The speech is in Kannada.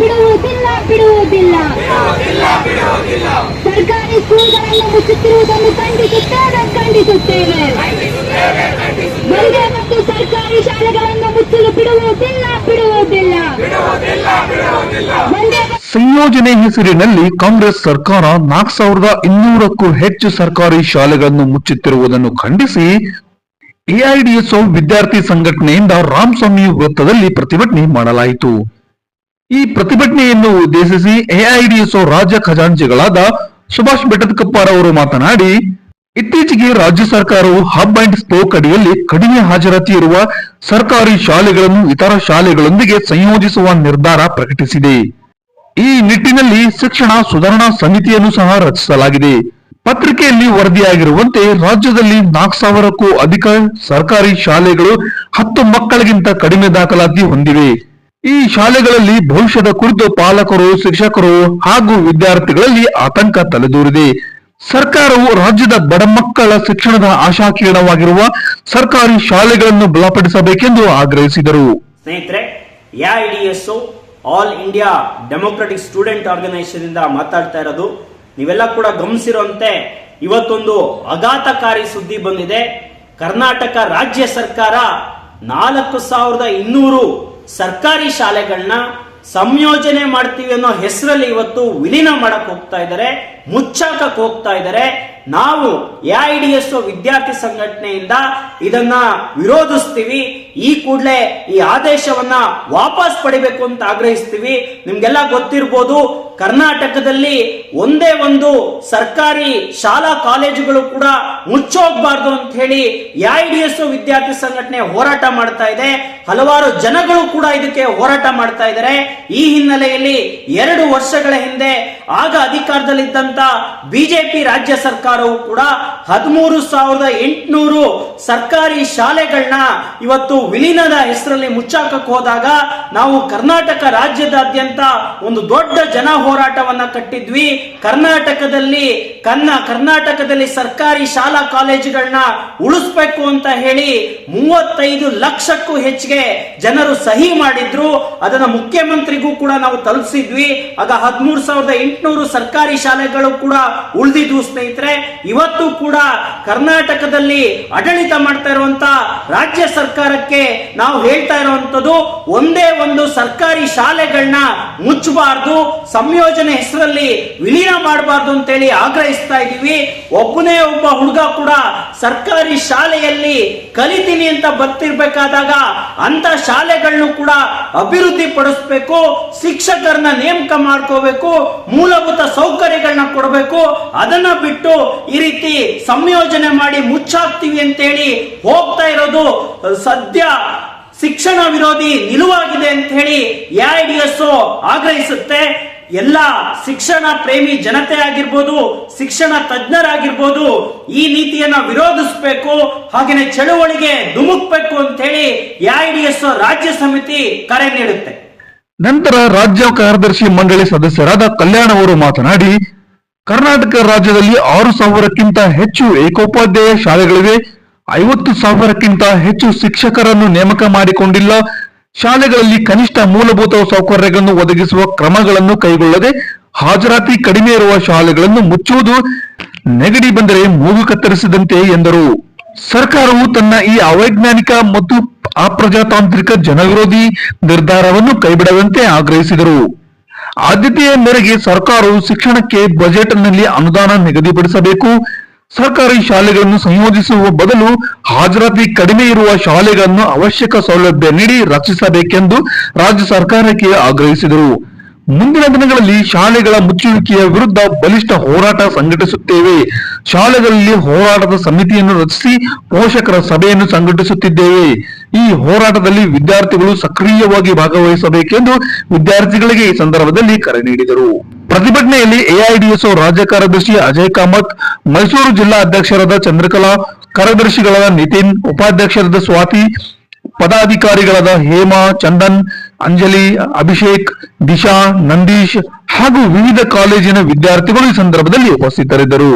ಬಿಡುವುದಿಲ್ಲ ಬಿಡುವುದಿಲ್ಲ. ಸರ್ಕಾರಿ ಸ್ಕೂಲ್ಗಳನ್ನು ಮುಚ್ಚುತ್ತಿರುವುದನ್ನು ಖಂಡಿಸುತ್ತೇವೆ ಖಂಡಿಸುತ್ತೇವೆ. ಬಂದೇ ಮತ್ತು ಸರ್ಕಾರಿ ಶಾಲೆಗಳನ್ನು ಮುಚ್ಚಲು ಬಿಡುವುದಿಲ್ಲ ಬಿಡುವುದಿಲ್ಲ. ಸಂಯೋಜನೆ ಹೆಸರಿನಲ್ಲಿ ಕಾಂಗ್ರೆಸ್ ಸರ್ಕಾರ ನಾಲ್ಕ್ ಸಾವಿರದ ಇನ್ನೂರಕ್ಕೂ ಹೆಚ್ಚು ಸರ್ಕಾರಿ ಶಾಲೆಗಳನ್ನು ಮುಚ್ಚುತ್ತಿರುವುದನ್ನು ಖಂಡಿಸಿ ಎಐಡಿಎಸ್ಒ ವಿದ್ಯಾರ್ಥಿ ಸಂಘಟನೆಯಿಂದ ರಾಮಸ್ವಾಮಿ ವೃತ್ತದಲ್ಲಿ ಪ್ರತಿಭಟನೆ ಮಾಡಲಾಯಿತು. ಈ ಪ್ರತಿಭಟನೆಯನ್ನು ಉದ್ದೇಶಿಸಿ ಎಐಡಿಎಸ್ಒ ರಾಜ್ಯ ಖಜಾಂಚಿಗಳಾದ ಸುಭಾಷ್ ಬೆಟ್ಟದಕಪ್ಪಾರ್ ಅವರು ಮಾತನಾಡಿ, ಇತ್ತೀಚೆಗೆ ರಾಜ್ಯ ಸರ್ಕಾರವು ಹಬ್ ಅಂಡ್ ಸ್ಪೋಕ್ ಅಡಿಯಲ್ಲಿ ಕಡಿಮೆ ಹಾಜರಾತಿ ಇರುವ ಸರ್ಕಾರಿ ಶಾಲೆಗಳನ್ನು ಇತರ ಶಾಲೆಗಳೊಂದಿಗೆ ಸಂಯೋಜಿಸುವ ನಿರ್ಧಾರ ಪ್ರಕಟಿಸಿದೆ. ಈ ನಿಟ್ಟಿನಲ್ಲಿ ಶಿಕ್ಷಣ ಸುಧಾರಣಾ ಸಮಿತಿಯನ್ನು ಸಹ ರಚಿಸಲಾಗಿದೆ. ಪತ್ರಿಕೆಯಲ್ಲಿ ವರದಿಯಾಗಿರುವಂತೆ ರಾಜ್ಯದಲ್ಲಿ ನಾಲ್ಕು ಸಾವಿರಕ್ಕೂ ಅಧಿಕ ಸರ್ಕಾರಿ ಶಾಲೆಗಳು ಹತ್ತು ಮಕ್ಕಳಿಗಿಂತ ಕಡಿಮೆ ದಾಖಲಾತಿ ಹೊಂದಿವೆ. ಈ ಶಾಲೆಗಳಲ್ಲಿ ಭವಿಷ್ಯದ ಕುರಿತು ಪಾಲಕರು, ಶಿಕ್ಷಕರು ಹಾಗೂ ವಿದ್ಯಾರ್ಥಿಗಳಲ್ಲಿ ಆತಂಕ ತಲೆದೂರಿದೆ. ಸರ್ಕಾರವು ರಾಜ್ಯದ ಬಡ ಮಕ್ಕಳ ಶಿಕ್ಷಣದ ಆಶಾಕಿರಣವಾಗಿರುವ ಸರ್ಕಾರಿ ಶಾಲೆಗಳನ್ನು ಬಲಪಡಿಸಬೇಕೆಂದು ಆಗ್ರಹಿಸಿದರು. ಸ್ನೇಹಿತರೆ AIDS all India democratic student organisation ಇಂದ ಮಾತಾಡ್ತಾ ಇರೋದು. ನೀವೆಲ್ಲ ಕೂಡ ಗಮನಿಸಿರುವಂತೆ ಇವತ್ತೊಂದು ಆಘಾತಕಾರಿ ಸುದ್ದಿ ಬಂದಿದೆ. ಕರ್ನಾಟಕ ರಾಜ್ಯ ಸರ್ಕಾರ ನಾಲ್ಕು ಸಾವಿರದ ಇನ್ನೂರು ಸರ್ಕಾರಿ ಶಾಲೆಗಳನ್ನ ಸಂಯೋಜನೆ ಮಾಡ್ತೀವಿ ಅನ್ನೋ ಹೆಸರಲ್ಲಿ ಇವತ್ತು ವಿಲೀನ ಮಾಡಕ್ ಹೋಗ್ತಾ ಇದ್ದಾರೆ, ಮುಚ್ಚಾಕಕ್ ಹೋಗ್ತಾ ಇದ್ದಾರೆ. ನಾವು ಎಐಡಿಎಸ್ ವಿದ್ಯಾರ್ಥಿ ಸಂಘಟನೆಯಿಂದ ಇದನ್ನ ವಿರೋಧಿಸ್ತೀವಿ. ಈ ಕೂಡಲೇ ಈ ಆದೇಶವನ್ನ ವಾಪಸ್ ಪಡಿಬೇಕು ಅಂತ ಆಗ್ರಹಿಸ್ತೀವಿ. ನಿಮ್ಗೆಲ್ಲ ಗೊತ್ತಿರ್ಬೋದು ಕರ್ನಾಟಕದಲ್ಲಿ ಒಂದೇ ಒಂದು ಸರ್ಕಾರಿ ಶಾಲಾ ಕಾಲೇಜುಗಳು ಕೂಡ ಮುಚ್ಚೋಗ್ಬಾರ್ದು ಅಂತ ಹೇಳಿ ಎಐಡಿಎಸ್ ವಿದ್ಯಾರ್ಥಿ ಸಂಘಟನೆ ಹೋರಾಟ ಮಾಡ್ತಾ ಇದೆ. ಹಲವಾರು ಜನಗಳು ಕೂಡ ಇದಕ್ಕೆ ಹೋರಾಟ ಮಾಡ್ತಾ ಇದ್ದಾರೆ. ಈ ಹಿನ್ನೆಲೆಯಲ್ಲಿ ಎರಡು ವರ್ಷಗಳ ಹಿಂದೆ ಆಗ ಅಧಿಕಾರದಲ್ಲಿದ್ದಂತ ಬಿಜೆಪಿ ರಾಜ್ಯ ಸರ್ಕಾರವು ಕೂಡ ಹದಿಮೂರು ಸಾವಿರದ ಎಂಟುನೂರು ಸರ್ಕಾರಿ ಶಾಲೆಗಳನ್ನ ಇವತ್ತು ವಿಲೀನದ ಹೆಸರಲ್ಲಿ ಮುಚ್ಚಾಕಕ್ಕೆ ಹೋದಾಗ ನಾವು ಕರ್ನಾಟಕ ರಾಜ್ಯದಾದ್ಯಂತ ಒಂದು ದೊಡ್ಡ ಜನ ಹೋರಾಟವನ್ನ ಕಟ್ಟಿದ್ವಿ. ಕರ್ನಾಟಕದಲ್ಲಿ ಕನ್ನ, ಕರ್ನಾಟಕದಲ್ಲಿ ಸರ್ಕಾರಿ ಶಾಲಾ ಕಾಲೇಜುಗಳನ್ನ ಉಳಿಸ್ಬೇಕು ಅಂತ ಹೇಳಿ ಮೂವತ್ತೈದು ಲಕ್ಷಕ್ಕೂ ಹೆಚ್ಚಿಗೆ ಜನರು ಸಹಿ ಮಾಡಿದ್ರು. ಅದನ್ನ ಮುಖ್ಯಮಂತ್ರಿಗೂ ಕೂಡ ನಾವು ತಲುಪಿಸಿದ್ವಿ. ಆಗ ಹದಿಮೂರು ಸಾವಿರದ ಎಂಟುನೂರು ಸರ್ಕಾರಿ ಶಾಲೆಗಳು ಕೂಡ ಉಳಿದಿದ್ವು ಸ್ನೇಹಿತರೆ. ಇವತ್ತು ಕೂಡ ಕರ್ನಾಟಕದಲ್ಲಿ ಆಡಳಿತ ಮಾಡ್ತಾ ಇರುವಂತ ರಾಜ್ಯ ಸರ್ಕಾರಕ್ಕೆ ನಾವು ಹೇಳ್ತಾ ಇರುವಂತದ್ದು ಒಂದೇ ಒಂದು ಸರ್ಕಾರಿ ಶಾಲೆಗಳನ್ನ ಮುಚ್ಚಬಾರ್ದು. ಸಂಯೋಜನೆ ಹೆಸರಲ್ಲಿ ವಿಲೀನ ಮಾಡಬಾರ್ದು ಅಂತೇಳಿ ಆಗ್ರಹಿಸ್ತಾ ಇದ್ದೀವಿ. ಒಬ್ಬನೇ ಒಬ್ಬ ಹುಡುಗ ಕೂಡ ಸರ್ಕಾರಿ ಶಾಲೆಯಲ್ಲಿ ಕಲಿತೀನಿ ಅಂತ ಬರ್ತಿರ್ಬೇಕಾದಾಗ ಅಂತ ಶಾಲೆಗಳನ್ನು ಕೂಡ ಅಭಿವೃದ್ಧಿ ಪಡಿಸ್ಬೇಕು, ಶಿಕ್ಷಕರನ್ನ ನೇಮಕ ಮಾಡ್ಕೋಬೇಕು, ಮೂಲಭೂತ ಸೌಕರ್ಯಗಳನ್ನ ಕೊಡಬೇಕು. ಅದನ್ನ ಬಿಟ್ಟು ಈ ರೀತಿ ಸಂಯೋಜನೆ ಮಾಡಿ ಮುಚ್ಚಾಕ್ತಿವಿ ಅಂತೇಳಿ ಹೋಗ್ತಾ ಇರೋದು ಸದ್ಯ ಶಿಕ್ಷಣ ವಿರೋಧಿ ನಿಲುವಾಗಿದೆ ಅಂತ ಹೇಳಿ ಎಐಡಿಎಸ್ ಆಗ್ರಹಿಸುತ್ತೆ. ಎಲ್ಲ ಶಿಕ್ಷಣ ಪ್ರೇಮಿ ಜನತೆ ಆಗಿರ್ಬೋದು, ಶಿಕ್ಷಣ ತಜ್ಞರಾಗಿರ್ಬೋದು, ಈ ನೀತಿಯನ್ನ ವಿರೋಧಿಸಬೇಕು, ಹಾಗೇನೆ ಚಳುವಳಿಗೆ ಧುಮುಕ್ಬೇಕು ಅಂತ ಹೇಳಿ ಎಐಡಿಎಸ್ ರಾಜ್ಯ ಸಮಿತಿ ಕರೆ ನೀಡುತ್ತೆ. ನಂತರ ರಾಜ್ಯ ಕಾರ್ಯದರ್ಶಿ ಮಂಡಳಿ ಸದಸ್ಯರಾದ ಕಲ್ಯಾಣ್ ಅವರು ಮಾತನಾಡಿ, ಕರ್ನಾಟಕ ರಾಜ್ಯದಲ್ಲಿ ಆರು ಸಾವಿರಕ್ಕಿಂತ ಹೆಚ್ಚು ಏಕೋಪಾಧ್ಯಾಯ ಶಾಲೆಗಳಿವೆ. ಐವತ್ತು ಸಾವಿರಕ್ಕಿಂತ ಹೆಚ್ಚು ಶಿಕ್ಷಕರನ್ನು ನೇಮಕ ಮಾಡಿಕೊಂಡಿಲ್ಲ. ಶಾಲೆಗಳಲ್ಲಿ ಕನಿಷ್ಠ ಮೂಲಭೂತ ಸೌಕರ್ಯಗಳನ್ನು ಒದಗಿಸುವ ಕ್ರಮಗಳನ್ನು ಕೈಗೊಳ್ಳದೆ ಹಾಜರಾತಿ ಕಡಿಮೆ ಇರುವ ಶಾಲೆಗಳನ್ನು ಮುಚ್ಚುವುದು ನೆಗಡಿ ಬಂದರೆ ಮೂಗು ಕತ್ತರಿಸಿದಂತೆ ಎಂದರು. ಸರ್ಕಾರವು ತನ್ನ ಈ ಅವೈಜ್ಞಾನಿಕ ಮತ್ತು ಅಪ್ರಜಾತಾಂತ್ರಿಕ ಜನವಿರೋಧಿ ನಿರ್ಧಾರವನ್ನು ಕೈಬಿಡದಂತೆ ಆಗ್ರಹಿಸಿದರು. ಆದ್ಯತೆಯ ಮೇರೆಗೆ ಸರ್ಕಾರವು ಶಿಕ್ಷಣಕ್ಕೆ ಬಜೆಟ್ನಲ್ಲಿ ಅನುದಾನ ನಿಗದಿಪಡಿಸಬೇಕು. ಸರ್ಕಾರಿ ಶಾಲೆಗಳನ್ನು ಸಂಯೋಜಿಸುವ ಬದಲು ಹಾಜರಾತಿ ಕಡಿಮೆ ಇರುವ ಶಾಲೆಗಳನ್ನು ಅವಶ್ಯಕ ಸೌಲಭ್ಯ ನೀಡಿ ರಕ್ಷಿಸಬೇಕೆಂದು ರಾಜ್ಯ ಸರ್ಕಾರಕ್ಕೆ ಆಗ್ರಹಿಸಿದರು. ಮುಂದಿನ ದಿನಗಳಲ್ಲಿ ಶಾಲೆಗಳ ಮುಚ್ಚುವಿಕೆಯ ವಿರುದ್ಧ ಬಲಿಷ್ಠ ಹೋರಾಟ ಸಂಘಟಿಸುತ್ತೇವೆ. ಶಾಲೆಗಳಲ್ಲಿ ಹೋರಾಟದ ಸಮಿತಿಯನ್ನು ರಚಿಸಿ ಪೋಷಕರ ಸಭೆಯನ್ನು ಸಂಘಟಿಸುತ್ತಿದ್ದೇವೆ. ಈ ಹೋರಾಟದಲ್ಲಿ ವಿದ್ಯಾರ್ಥಿಗಳು ಸಕ್ರಿಯವಾಗಿ ಭಾಗವಹಿಸಬೇಕೆಂದು ವಿದ್ಯಾರ್ಥಿಗಳಿಗೆ ಈ ಸಂದರ್ಭದಲ್ಲಿ ಕರೆ ನೀಡಿದರು. ಪ್ರತಿಭಟನೆಯಲ್ಲಿ ಎಐಡಿಎಸ್ಒ ರಾಜ್ಯ ಕಾರ್ಯದರ್ಶಿ ಅಜಯ್ ಕಾಮತ್, ಮೈಸೂರು ಜಿಲ್ಲಾ ಅಧ್ಯಕ್ಷರಾದ ಚಂದ್ರಕಲಾ, ಕಾರ್ಯದರ್ಶಿಗಳಾದ ನಿತಿನ್, ಉಪಾಧ್ಯಕ್ಷರಾದ ಸ್ವಾತಿ, ಪದಾಧಿಕಾರಿಗಳಾದ ಹೇಮಾ, ಚಂದನ್, ಅಂಜಲಿ, ಅಭಿಷೇಕ್, ದಿಶಾ, ನಂದೀಶ್ ಹಾಗೂ ವಿವಿಧ ಕಾಲೇಜಿನ ವಿದ್ಯಾರ್ಥಿಗಳು ಈ ಸಂದರ್ಭದಲ್ಲಿ ಉಪಸ್ಥಿತರಿದ್ದರು.